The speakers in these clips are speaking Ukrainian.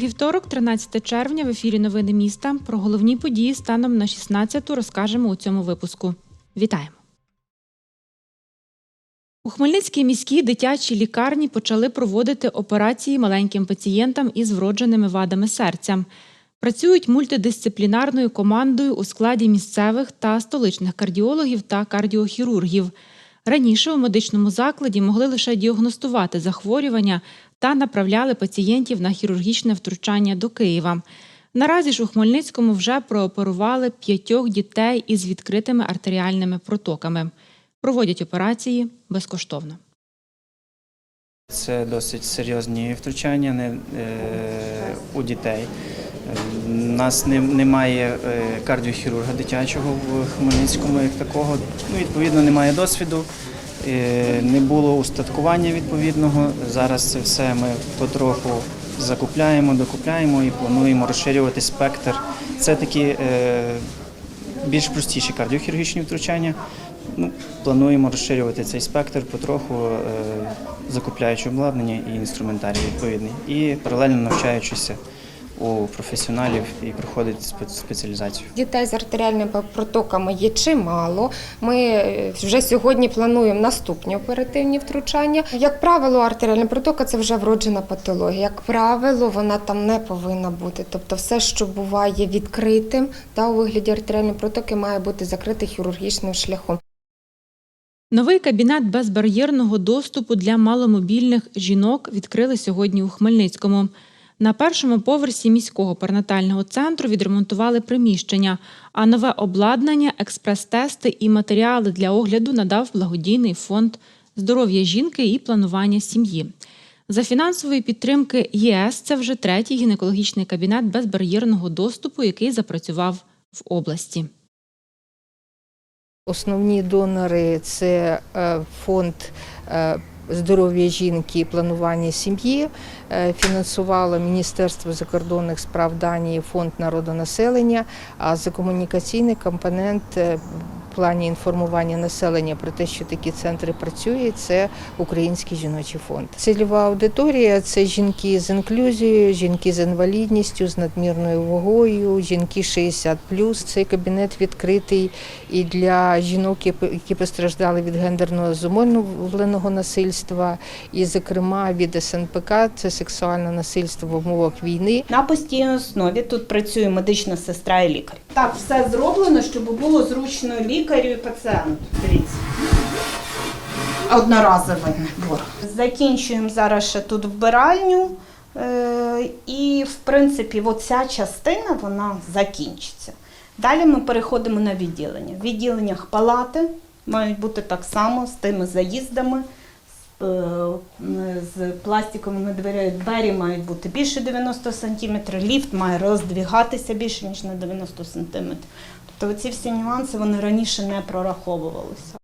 Вівторок, 13 червня, в ефірі Новини міста. Про головні події станом на 16-ту розкажемо у цьому випуску. Вітаємо! У Хмельницькій міській дитячій лікарні почали проводити операції маленьким пацієнтам із вродженими вадами серця. Працюють мультидисциплінарною командою у складі місцевих та столичних кардіологів та кардіохірургів. Раніше у медичному закладі могли лише діагностувати захворювання та направляли пацієнтів на хірургічне втручання до Києва. Наразі ж у Хмельницькому вже прооперували п'ятьох дітей із відкритими артеріальними протоками. Проводять операції безкоштовно. Це досить серйозні втручання не, е, у дітей. У нас не, немає е, кардіохірурга дитячого в Хмельницькому як такого. Ну, відповідно, немає досвіду, е, не було устаткування відповідного. Зараз це все ми потроху закупляємо, докупляємо і плануємо розширювати спектр. Це такі більш простіші кардіохірургічні втручання. Ну, плануємо розширювати цей спектр потроху, е, закупляючи обладнання і інструментарій відповідний, і паралельно навчаючися у професіоналів і проходити спе- спеціалізацію. Дітей з артеріальними протоками є чимало. Ми е, вже сьогодні плануємо наступні оперативні втручання. Як правило, артеріальна протока це вже вроджена патологія. Як правило, вона там не повинна бути. Тобто, все, що буває відкритим та у вигляді артеріальної протоки, має бути закрите хірургічним шляхом. Новий кабінет безбар'єрного доступу для маломобільних жінок відкрили сьогодні у Хмельницькому. На першому поверсі міського перинатального центру відремонтували приміщення, а нове обладнання, експрес-тести і матеріали для огляду надав благодійний фонд здоров'я жінки і планування сім'ї. За фінансової підтримки ЄС це вже третій гінекологічний кабінет безбар'єрного доступу, який запрацював в області. Основні донори це е, фонд е, здоров'я жінки і планування сім'ї. Е, Фінансувало Міністерство закордонних справ Данії, фонд народонаселення. А за комунікаційний компонент плані інформування населення про те, що такі центри працюють, це Український жіночий фонд. Цільова аудиторія це жінки з інклюзією, жінки з інвалідністю, з надмірною вагою, жінки 60+. Цей кабінет відкритий і для жінок, які- постраждали від гендерного зумовленого насильства, і, зокрема, від СНПК це сексуальне насильство в умовах війни. На постійній основі тут працює медична сестра і лікар. Так, все зроблено, щоб було зручно лікарю і пацієнту. Дивіться. Одноразовий набор. Закінчуємо зараз ще тут вбиральню. е, І, в принципі, оця частина вона закінчиться. Далі ми переходимо на відділення. В відділеннях палати мають бути так само з тими заїздами, з, е, з пластиковими дверями. Двері мають бути більше 90 см, ліфт має роздвігатися більше, ніж на 90 см. Тобто ці всі нюанси вони раніше не прораховувалися.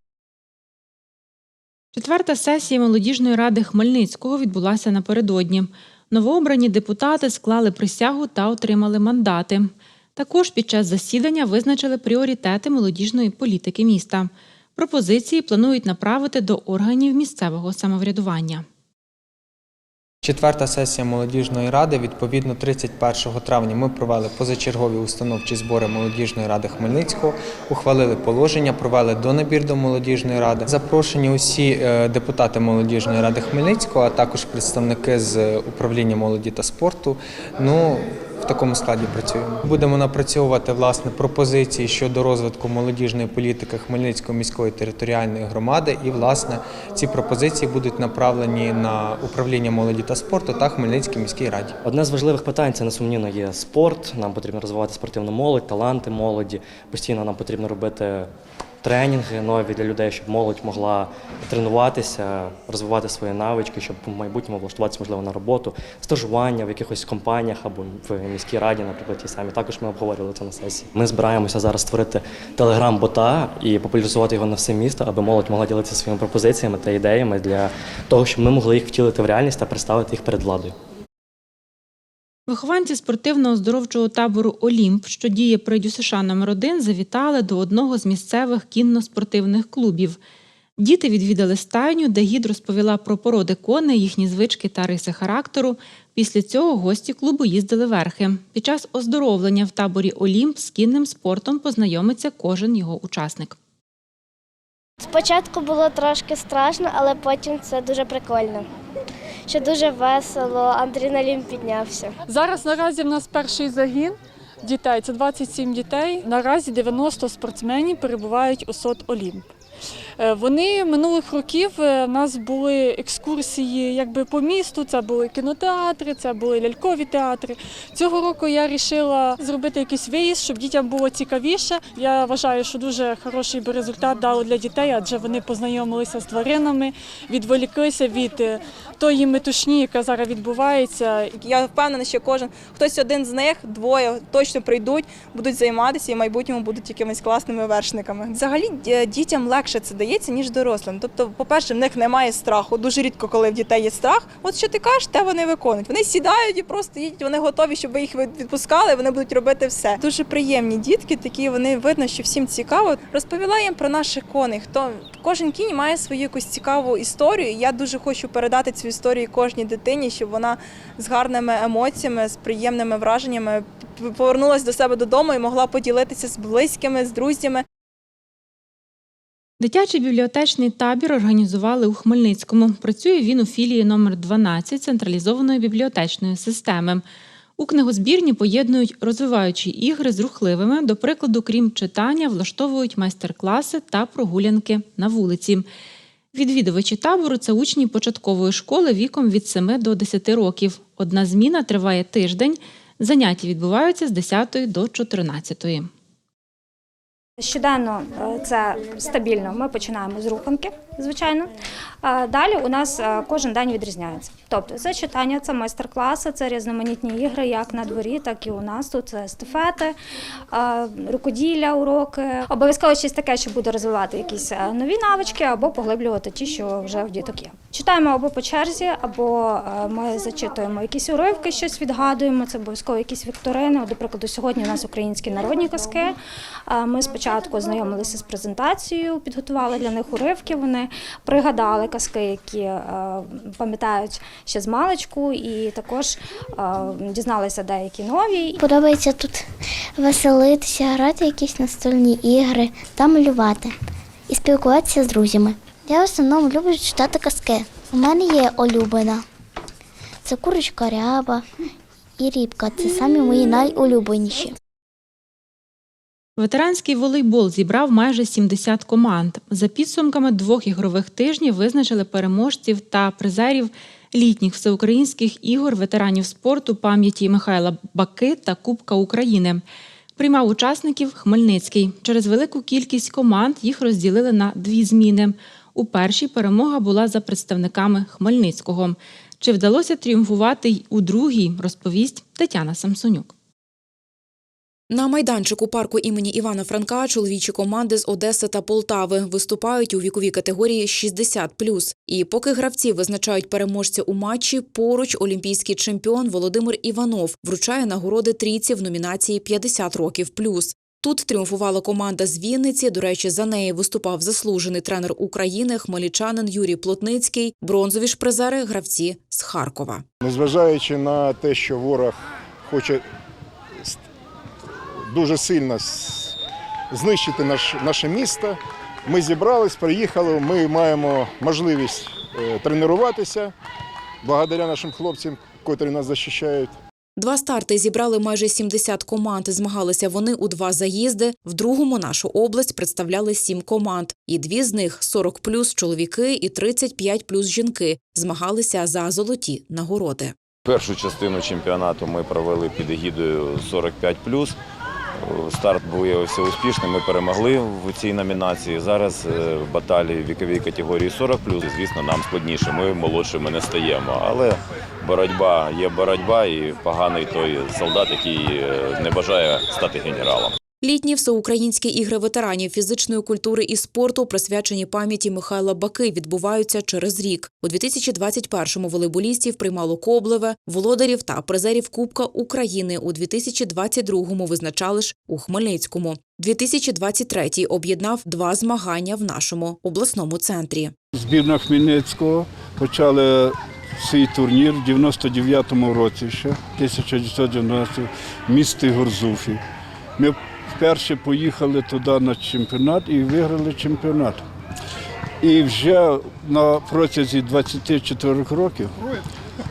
Четверта сесія молодіжної ради Хмельницького відбулася напередодні. Новообрані депутати склали присягу та отримали мандати. Також під час засідання визначили пріоритети молодіжної політики міста. Пропозиції планують направити до органів місцевого самоврядування. Четверта сесія молодіжної ради. Відповідно, 31 травня ми провели позачергові установчі збори молодіжної ради Хмельницького, ухвалили положення, провели донабір до молодіжної ради. Запрошені усі е, депутати молодіжної ради Хмельницького, а також представники з управління молоді та спорту. Ну в такому складі працюємо. Будемо напрацьовувати власне пропозиції щодо розвитку молодіжної політики Хмельницької міської територіальної громади. І власне ці пропозиції будуть направлені на управління молоді та спорту та Хмельницькій міській раді. Одне з важливих питань це несумнівно є спорт. Нам потрібно розвивати спортивну молодь, таланти молоді. Постійно нам потрібно робити тренінги нові для людей, щоб молодь могла тренуватися, розвивати свої навички, щоб в майбутньому влаштуватися можливо на роботу, стажування в якихось компаніях або в міській раді, наприклад, ті самі. Також ми обговорювали це на сесії. Ми збираємося зараз створити телеграм-бота і популяризувати його на все місто, аби молодь могла ділитися своїми пропозиціями та ідеями для того, щоб ми могли їх втілити в реальність та представити їх перед владою. Вихованці спортивно-оздоровчого табору Олімп, що діє при ДЮСШ номер 1 завітали до одного з місцевих кінно-спортивних клубів. Діти відвідали стайню, де гід розповіла про породи коней, їхні звички та риси характеру. Після цього гості клубу їздили верхи. Під час оздоровлення в таборі Олімп з кінним спортом познайомиться кожен його учасник. Спочатку було трошки страшно, але потім це дуже прикольно. Що дуже весело, адреналін піднявся. Зараз наразі в нас перший загін дітей. Це 27 дітей. Наразі 90 спортсменів перебувають у СОТ Олімп. Е, Вони минулих років е, в нас були екскурсії якби по місту. Це були кінотеатри, це були лялькові театри. Цього року я вирішила зробити якийсь виїзд, щоб дітям було цікавіше. Я вважаю, що дуже хороший би результат дало для дітей, адже вони познайомилися з тваринами, відволіклися від е, тої метушні, яка зараз відбувається. Я впевнена, що кожен хтось один з них, двоє точно прийдуть, будуть займатися і в майбутньому будуть якимись класними вершниками. Взагалі дітям легше це дається, ніж дорослим. Тобто, по-перше, в них немає страху. Дуже рідко, коли в дітей є страх. От що ти кажеш, те вони виконують. Вони сідають і просто їдуть, вони готові, щоб ви їх відпускали, вони будуть робити все. Дуже приємні дітки, такі вони видно, що всім цікаво. Розповіла їм про наших коней. Хто кожен кінь має свою якусь цікаву історію. і Я дуже хочу передати цю історію кожній дитині, щоб вона з гарними емоціями, з приємними враженнями повернулася до себе додому і могла поділитися з близькими, з друзями. Дитячий бібліотечний табір організували у Хмельницькому. Працює він у філії номер 12 централізованої бібліотечної системи. У книгозбірні поєднують розвиваючі ігри з рухливими. До прикладу, крім читання, влаштовують майстер-класи та прогулянки на вулиці. Відвідувачі табору це учні початкової школи віком від 7 до 10 років. Одна зміна триває тиждень. Заняття відбуваються з 10 до 14. Щоденно е, це стабільно. Ми починаємо з руханки, звичайно. Е, Далі у нас е, кожен день відрізняється. Тобто це читання, це майстер-класи, це різноманітні ігри, як на дворі, так і у нас тут це естафети, е, рукоділля, уроки. Обов'язково щось таке, що буде розвивати якісь нові навички або поглиблювати ті, що вже в діток є. Читаємо або по черзі, або е, ми зачитуємо якісь уривки, щось відгадуємо. Це обов'язково якісь вікторини. До прикладу, сьогодні у нас українські народні казки. Ми спочатку ознайомилися з презентацією, підготували для них уривки. Вони пригадали казки, які е, пам'ятають ще з маличку, і також е, дізналися деякі нові. Подобається тут веселитися, грати якісь настольні ігри та малювати і спілкуватися з друзями. Я в основному люблю читати казки. У мене є улюблена. Це курочка ряба і рібка. Це самі мої найулюбленіші. Ветеранський волейбол зібрав майже 70 команд. За підсумками двох ігрових тижнів визначили переможців та призерів літніх всеукраїнських ігор ветеранів спорту пам'яті Михайла Баки та Кубка України. Приймав учасників Хмельницький. Через велику кількість команд їх розділили на дві зміни. У першій перемога була за представниками Хмельницького. Чи вдалося тріумфувати й у другій, розповість Тетяна Самсонюк. На майданчику парку імені Івана Франка чоловічі команди з Одеси та Полтави виступають у віковій категорії 60+. І поки гравці визначають переможця у матчі, поруч олімпійський чемпіон Володимир Іванов вручає нагороди трійці в номінації «50 років плюс. Тут тріумфувала команда з Вінниці. До речі, за неї виступав заслужений тренер України хмельничанин Юрій Плотницький. Бронзові ж призери гравці з Харкова. Незважаючи на те, що ворог хоче дуже сильно знищити наш, наше місто, ми зібрались, приїхали, ми маємо можливість е, тренуватися благодаря нашим хлопцям, котрі нас захищають. Два старти зібрали майже 70 команд. Змагалися вони у два заїзди. В другому нашу область представляли сім команд. І дві з них 40 плюс чоловіки і 35 плюс жінки. Змагалися за золоті нагороди. Першу частину чемпіонату ми провели під егідою 45+. Старт виявився успішним. Ми перемогли в цій номінації. Зараз е, баталії віковій категорії 40+, звісно, нам складніше. Ми молодшими не стаємо. Але боротьба є боротьба, і поганий той солдат, який е, не бажає стати генералом. Літні всеукраїнські ігри ветеранів фізичної культури і спорту, присвячені пам'яті Михайла Баки, відбуваються через рік. У 2021-му волейболістів приймало Коблеве, володарів та призерів Кубка України. У 2022-му визначали ж у Хмельницькому. 2023-й об'єднав два змагання в нашому обласному центрі. Збірна Хмельницького почали свій турнір в 99-му році ще, 1990 в місті Горзуфі. Ми вперше поїхали туди на чемпіонат і виграли чемпіонат. І вже на протязі 24 років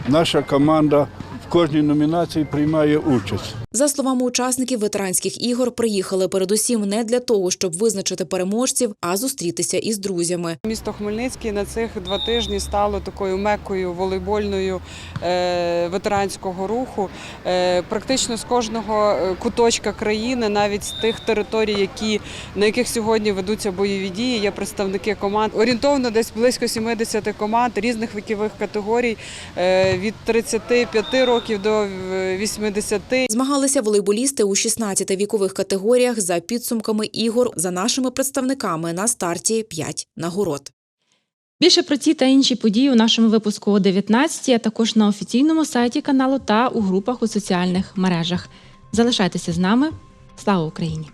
наша команда в кожній номінації приймає участь. За словами учасників ветеранських ігор, приїхали передусім не для того, щоб визначити переможців, а зустрітися із друзями. Місто Хмельницький на цих два тижні стало такою мекою волейбольною е, ветеранського руху. Е, практично з кожного е, куточка країни, навіть з тих територій, які, на яких сьогодні ведуться бойові дії, є представники команд. Орієнтовно десь близько 70 команд різних вікових категорій від 35 років до е, 80. Змагалися волейболісти у 16 вікових категоріях за підсумками ігор. За нашими представниками на старті 5 нагород. Більше про ці та інші події у нашому випуску о 19, а також на офіційному сайті каналу та у групах у соціальних мережах. Залишайтеся з нами. Слава Україні!